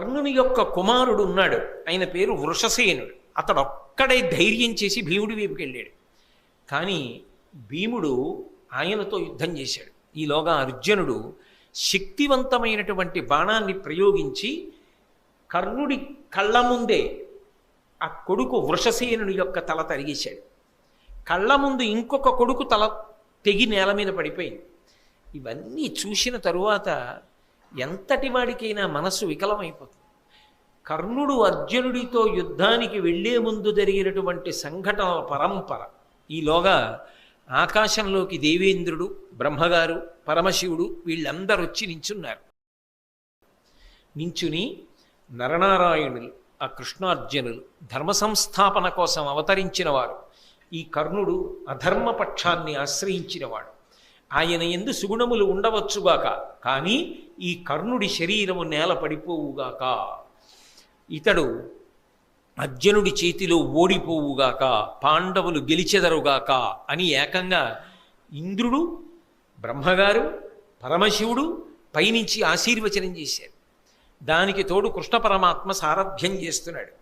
కర్ణుని యొక్క కుమారుడు ఉన్నాడు. ఆయన పేరు వృషసేనుడు. అతడు ఒక్కడే ధైర్యం చేసి భీముడి వైపుకి వెళ్ళాడు. కానీ భీముడు ఆయనతో యుద్ధం చేశాడు. ఈలోగా అర్జునుడు శక్తివంతమైనటువంటి బాణాన్ని ప్రయోగించి కర్ణుడి కళ్ళ ముందే ఆ కొడుకు వృషసేనుడి యొక్క తల తరిగేశాడు. కళ్ళ ముందు ఇంకొక కొడుకు తల తెగి నేల మీద పడిపోయింది. ఇవన్నీ చూసిన తరువాత ఎంతటి వాడికైనా మనస్సు వికలమైపోతుంది. కర్ణుడు అర్జునుడితో యుద్ధానికి వెళ్ళే ముందు జరిగినటువంటి సంఘటన పరంపర. ఈలోగా ఆకాశంలోకి దేవేంద్రుడు బ్రహ్మగారు పరమశివుడు వీళ్ళందరూ వచ్చి నించున్నారు. నించుని నరనారాయణులు ఆ కృష్ణార్జునులు ధర్మ సంస్థాపన కోసం అవతరించిన వారు ఈ కర్ణుడు అధర్మపక్షాన్ని ఆశ్రయించినవాడు. ఆయన ఎందు సుగుణములు ఉండవచ్చుగాక. కానీ ఈ కర్ణుడి శరీరము నేల పడిపోవుగాక ఇతడు అర్జునుడి చేతిలో ఓడిపోవుగాక పాండవులు గెలిచెదరుగాక అని ఏకంగా ఇంద్రుడు బ్రహ్మగారు పరమశివుడు పైనుంచి ఆశీర్వచనం చేశారు. దానికి తోడు కృష్ణ పరమాత్మ సారథ్యం చేస్తున్నాడు.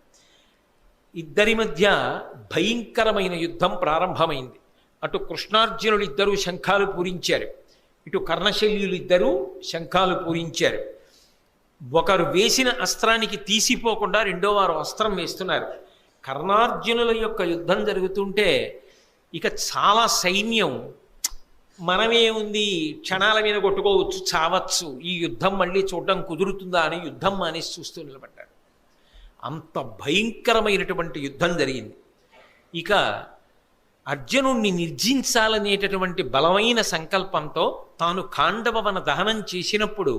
ఇద్దరి మధ్య భయంకరమైన యుద్ధం ప్రారంభమైంది. అటు కృష్ణార్జునులు ఇద్దరూ శంఖాలు పూరించారు. ఇటు కర్ణశల్యులు ఇద్దరూ శంఖాలు పూరించారు. ఒకరు వేసిన అస్త్రానికి తీసిపోకుండా రెండో వారు అస్త్రం వేస్తున్నారు. కర్ణార్జునుల యొక్క యుద్ధం జరుగుతుంటే ఇక చాలా సైన్యం మనమే ఉంది క్షణాల మీద కొట్టుకోవచ్చు చావచ్చు ఈ యుద్ధం మళ్ళీ చూడడం కుదురుతుందా అని యుద్ధం మానేసి చూస్తూ నిలబడ్డారు. అంత భయంకరమైనటువంటి యుద్ధం జరిగింది. ఇక అర్జునుణ్ణి నిర్జించాలనేటటువంటి బలమైన సంకల్పంతో తాను కాండవవన దహనం చేసినప్పుడు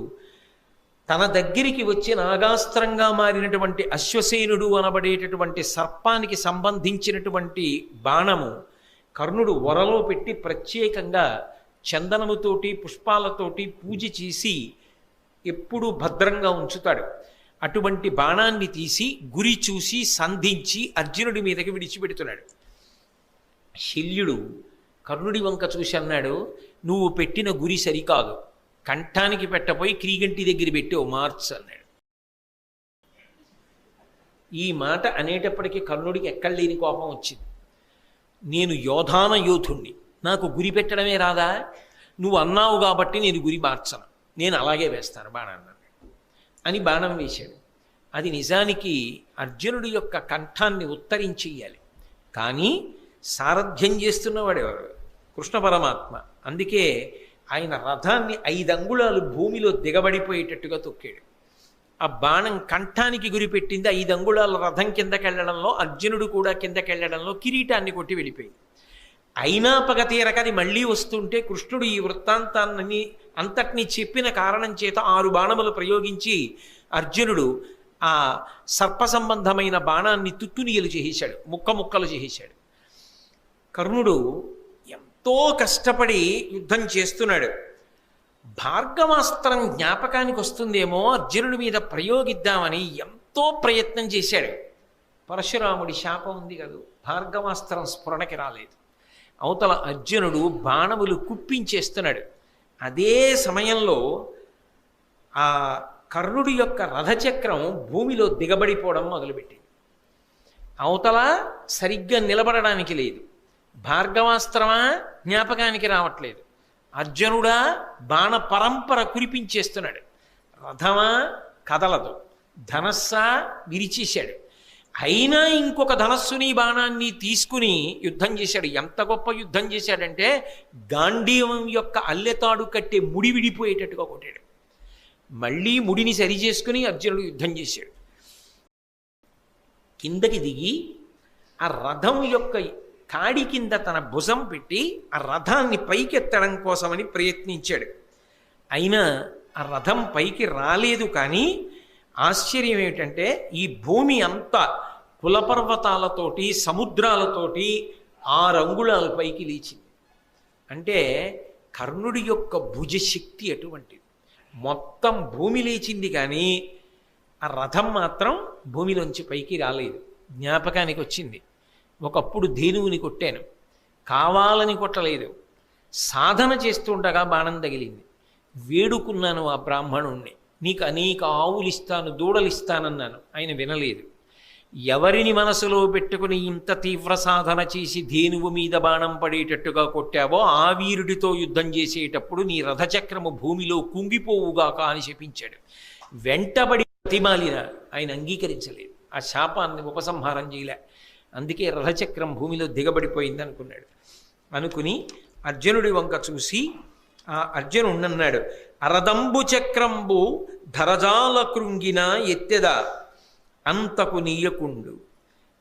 తన దగ్గరికి వచ్చి నాగాస్త్రంగా మారినటువంటి అశ్వసేనుడు అనబడేటటువంటి సర్పానికి సంబంధించినటువంటి బాణము కర్ణుడు వరలో పెట్టి ప్రత్యేకంగా చందనముతోటి పుష్పాలతోటి పూజ చేసి ఎప్పుడూ భద్రంగా ఉంచుతాడు. అటువంటి బాణాన్ని తీసి గురి చూసి సంధించి అర్జునుడి మీదకి విడిచిపెడుతున్నాడు. శల్యుడు కర్ణుడి వంక చూసి అన్నాడు నువ్వు పెట్టిన గురి సరికాదు. కంఠానికి పెట్టపోయి క్రీగంటి దగ్గర పెట్టి ఓ మార్చ్ అన్నాడు. ఈ మాట అనేటప్పటికీ కర్ణుడికి ఎక్కడ లేని కోపం వచ్చింది. నేను యోధాన యోధుణ్ణి. నాకు గురి పెట్టడమే రాదా? నువ్వు అన్నావు కాబట్టి నేను గురి మార్చను. నేను అలాగే వేస్తాను బాణాన్ని అని బాణం వేశాడు. అది నిజానికి అర్జునుడి యొక్క కంఠాన్ని ఉత్తరించేయాలి. కానీ సారథ్యం చేస్తున్నవాడు ఎవరు? కృష్ణ పరమాత్మ. అందుకే ఆయన రథాన్ని ఐదు అంగుళాలు భూమిలో దిగబడిపోయేటట్టుగా తొక్కాడు. ఆ బాణం కంఠానికి గురిపెట్టింది ఐదు అంగుళాల రథం కిందకెళ్ళడంలో అర్జునుడు కూడా కిందకెళ్ళడంలో కిరీటాన్ని కొట్టి వెళ్ళిపోయింది. అయినా పగ తీరకది మళ్ళీ వస్తుంటే కృష్ణుడు ఈ వృత్తాంతాన్ని అంతటినీ చెప్పిన కారణం చేత ఆరు బాణములు ప్రయోగించి అర్జునుడు ఆ సర్ప సంబంధమైన బాణాన్ని తుత్తునియలు చేసేశాడు ముక్క ముక్కలు చేసేశాడు. కర్ణుడు ఎంతో కష్టపడి యుద్ధం చేస్తున్నాడు. భార్గవాస్త్రం జ్ఞాపకానికి వస్తుందేమో అర్జునుడి మీద ప్రయోగిద్దామని ఎంతో ప్రయత్నం చేశాడు. పరశురాముడి శాపం ఉంది కదా భార్గవాస్త్రం స్ఫురణకి రాలేదు. అవతల అర్జునుడు బాణములు కుప్పించేస్తున్నాడు. అదే సమయంలో ఆ కర్ణుడి యొక్క రథచక్రం భూమిలో దిగబడిపోవడం మొదలుపెట్టింది. అవతల సరిగ్గా నిలబడడానికి లేదు. భార్గవాస్త్రమా? జ్ఞాపకానికి రావట్లేదు. అర్జునుడా బాణ పరంపర కురిపించేస్తున్నాడు. రథమా కదలదు. ధనస్సా విరిచేశాడు. అయినా ఇంకొక ధనస్సుని బాణాన్ని తీసుకుని యుద్ధం చేశాడు. ఎంత గొప్ప యుద్ధం చేశాడంటే గాంధీవం యొక్క అల్లెతాడు కట్టే ముడి విడిపోయేటట్టుగా కొట్టాడు. మళ్ళీ ముడిని సరి చేసుకుని అర్జునుడు యుద్ధం చేశాడు. కిందకి దిగి ఆ రథం యొక్క కాడి కింద తన భుజం పెట్టి ఆ రథాన్ని పైకెత్తడం కోసమని ప్రయత్నించాడు. అయినా ఆ రథం పైకి రాలేదు కానీ ఆశ్చర్యం ఏమిటంటే ఈ భూమి అంతా కులపర్వతాలతోటి సముద్రాలతోటి ఆరు అంగుళాల పైకి లేచింది. అంటే కర్ణుడి యొక్క భుజశక్తి అటువంటిది. మొత్తం భూమి లేచింది కానీ ఆ రథం మాత్రం భూమిలోంచి పైకి రాలేదు. జ్ఞాపకానికి వచ్చింది. ఒకప్పుడు ధేనువుని కొట్టాను. కావాలని కొట్టలేదు. సాధన చేస్తుండగా బాణం తగిలింది. వేడుకున్నాను ఆ బ్రాహ్మణుణ్ణి. నీకు అనేక ఆవులు ఇస్తాను దూడలు ఇస్తానన్నాను ఆయన వినలేదు. ఎవరిని మనసులో పెట్టుకుని ఇంత తీవ్ర సాధన చేసి ధేనువు మీద బాణం పడేటట్టుగా కొట్టావో ఆ వీరుడితో యుద్ధం చేసేటప్పుడు నీ రథచక్రము భూమిలో కుంగిపోవుగాక అని శపించాడు. వెంటబడి ప్రతిమాలిన ఆయన అంగీకరించలేదు. ఆ శాపాన్ని ఉపసంహారం చేయలే. అందుకే రథచక్రం భూమిలో దిగబడిపోయింది అనుకున్నాడు. అనుకుని అర్జునుడి వంక చూసి ఆ అర్జునుడు అన్నాడు అరదంబు చక్రంబు ధరజాల కృంగిన ఎత్తెద అంతకు నీయకుండు.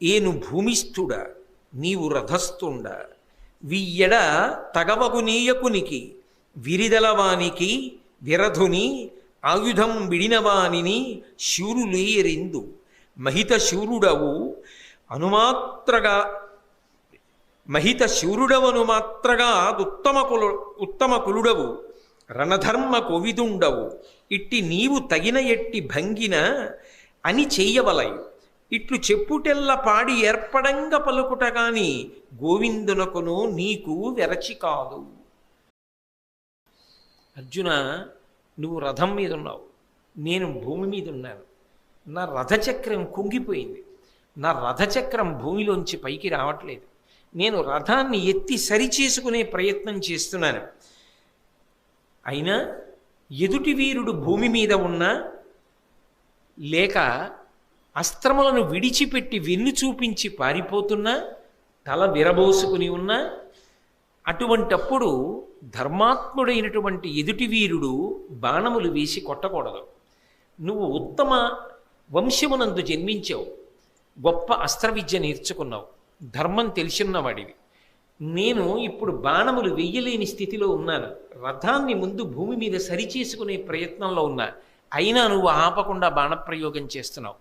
ఏను భూమిస్థుడ నీవు రథస్థుండ. వియ్యడ తగవకు నీయకునికి విరిదలవానికి విరధుని ఆయుధం విడినవానిని శూరులేరిందు. మహిత శూరుడవు అనుమాత్రగా మహిత శూరుడవను మాత్రగా ఉత్తమ కులు ఉత్తమ కులుడవు రణధర్మ కొవిదుండవు. ఇట్టి నీవు తగిన ఎట్టి భంగిన అని చెయ్యవలయు ఇట్లు చెప్పుటెల్ల పాడి ఏర్పడంగ పలుకుట గాని గోవిందునకును నీకు వెరచి కాదు. అర్జున నువ్వు రథం మీద ఉన్నావు నేను భూమి మీద ఉన్నాను నా రథచక్రం కుంగిపోయింది. నా రథచక్రం భూమిలోంచి పైకి రావట్లేదు. నేను రథాన్ని ఎత్తి సరిచేసుకునే ప్రయత్నం చేస్తున్నాను. అయినా ఎదుటి వీరుడు భూమి మీద ఉన్నా లేక అస్త్రములను విడిచిపెట్టి వెన్ను చూపించి పారిపోతున్నా తల విరబోసుకుని ఉన్నా అటువంటప్పుడు ధర్మాత్ముడైనటువంటి ఎదుటి వీరుడు బాణములు వేసి కొట్టకూడదు. నువ్వు ఉత్తమ వంశమునందు జన్మించావు. గొప్ప అస్త్ర విద్య నేర్చుకున్నావు. ధర్మం తెలిసిన్నవాడివి నేను ఇప్పుడు బాణములు వెయ్యలేని స్థితిలో ఉన్నాను. రథాన్ని ముందు భూమి మీద సరిచేసుకునే ప్రయత్నంలో ఉన్నా. అయినా నువ్వు ఆపకుండా బాణప్రయోగం చేస్తున్నావు.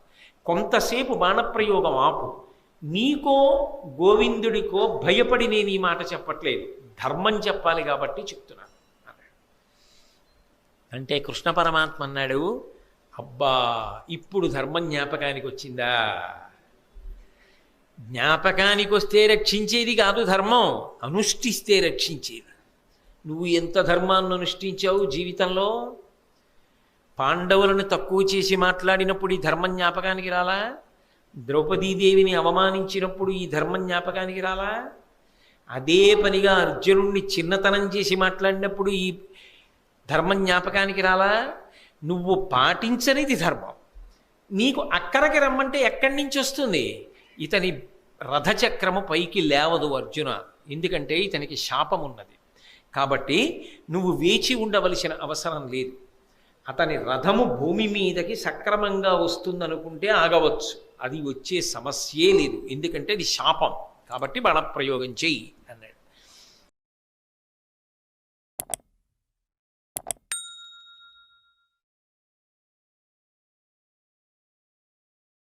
కొంతసేపు బాణప్రయోగం ఆపు. నీకో గోవిందుడికో భయపడి నేను ఈ మాట చెప్పట్లేదు. ధర్మం చెప్పాలి కాబట్టి చెప్తున్నాను అంటే కృష్ణ పరమాత్మ అన్నాడు అబ్బా ఇప్పుడు ధర్మం జ్ఞాపకానికి వచ్చిందా? జ్ఞాపకానికి వస్తే రక్షించేది కాదు ధర్మం అనుష్ఠిస్తే రక్షించేది. నువ్వు ఎంత ధర్మాన్ని అనుష్ఠించావు జీవితంలో? పాండవులను తక్కువ చేసి మాట్లాడినప్పుడు ఈ ధర్మం జ్ఞాపకానికి రాలా? ద్రౌపదీదేవిని అవమానించినప్పుడు ఈ ధర్మం జ్ఞాపకానికి రాలా? అదే పనిగా అర్జునుణ్ణి చిన్నతనం చేసి మాట్లాడినప్పుడు ఈ ధర్మం జ్ఞాపకానికి రాలా? నువ్వు పాటించనిది ధర్మం. నీకు అక్కడికి రమ్మంటే ఎక్కడి నుంచి వస్తుంది? ఇతని రథచక్రము పైకి లేవదు అర్జున. ఎందుకంటే ఇతనికి శాపం ఉన్నది కాబట్టి నువ్వు వేచి ఉండవలసిన అవసరం లేదు. అతని రథము భూమి మీదకి సక్రమంగా వస్తుందనుకుంటే ఆగవచ్చు. అది వచ్చే సమస్యే లేదు. ఎందుకంటే అది శాపం. కాబట్టి బాణప్రయోగం చెయ్యి అన్నాడు.